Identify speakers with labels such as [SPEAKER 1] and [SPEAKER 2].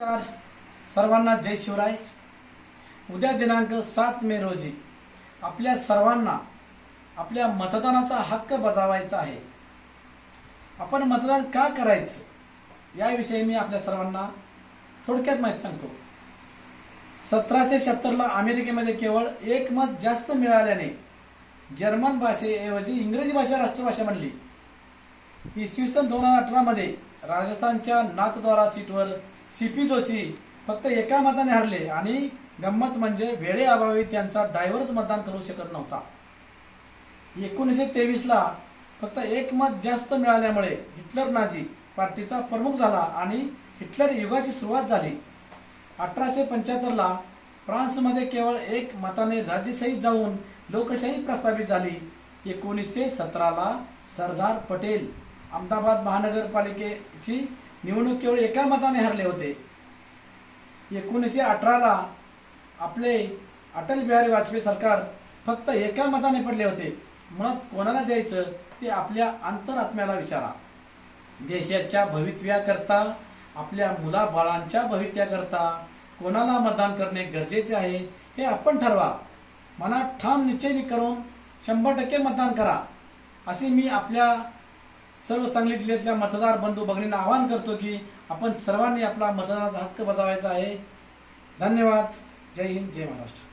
[SPEAKER 1] नमस्कार. सर्वांना जय शिवराय. उद्या दिनांक सात मे रोजी आपल्या सर्वांना आपल्या मतदानाचा हक्क बजावायचा आहे. आपण मतदान का करायचं? याविषयी मी आपल्या सर्वांना थोडक्यात माहिती सांगतो. सतराशे शहात्तरला अमेरिकेमध्ये केवळ एक मत जास्त मिळाल्याने जर्मन भाषेऐवजी इंग्रजी भाषा राष्ट्रभाषा बनली इसवी सन दोन हजार अठरामध्ये राजस्थानच्या नाथद्वारा सीटवर सी पी जोशी फक्त एका मताने हरले आणि गंमत म्हणजे वेळेअभावी त्यांचा डायव्हरच मतदान करू शकत नव्हता. एकोणीसशे तेवीसला फक्त एक मत जास्त मिळाल्यामुळे हिटलर नाझी पार्टीचा प्रमुख झाला आणि हिटलर युगाची सुरुवात झाली. अठराशे पंच्याहत्तरला फ्रान्समध्ये केवळ एक मताने राजेशाही जाऊन लोकशाही प्रस्थापित झाली. एकोणीसशे सतराला सरदार पटेल. अहमदाबाद महानगरपालिकेची निवडणूक केवळ एका मताने हरले होते. एकोणीसशे अठराला आपले अटल बिहारी वाजपेयी सरकार फक्त एका मताने पडले होते. मत कोणाला द्यायचं ते आपल्या अंतरात्म्याला विचारा. देशाच्या भवितव्याकरता आपल्या मुलाबाळांच्या भवितव्याकरता कोणाला मतदान करणे गरजेचे आहे हे आपण ठरवा. मनात ठाम निश्चय करून शंभर टक्के मतदान करा. असे मी आपल्या सर्व सांगली जिल्ह्यातल्या मतदार बंधू भगिनींना आवाहन करतो की आपण सर्वांनी आपला मतदानाचा हक्क बजावायचा आहे. धन्यवाद. जय हिंद जय महाराष्ट्र.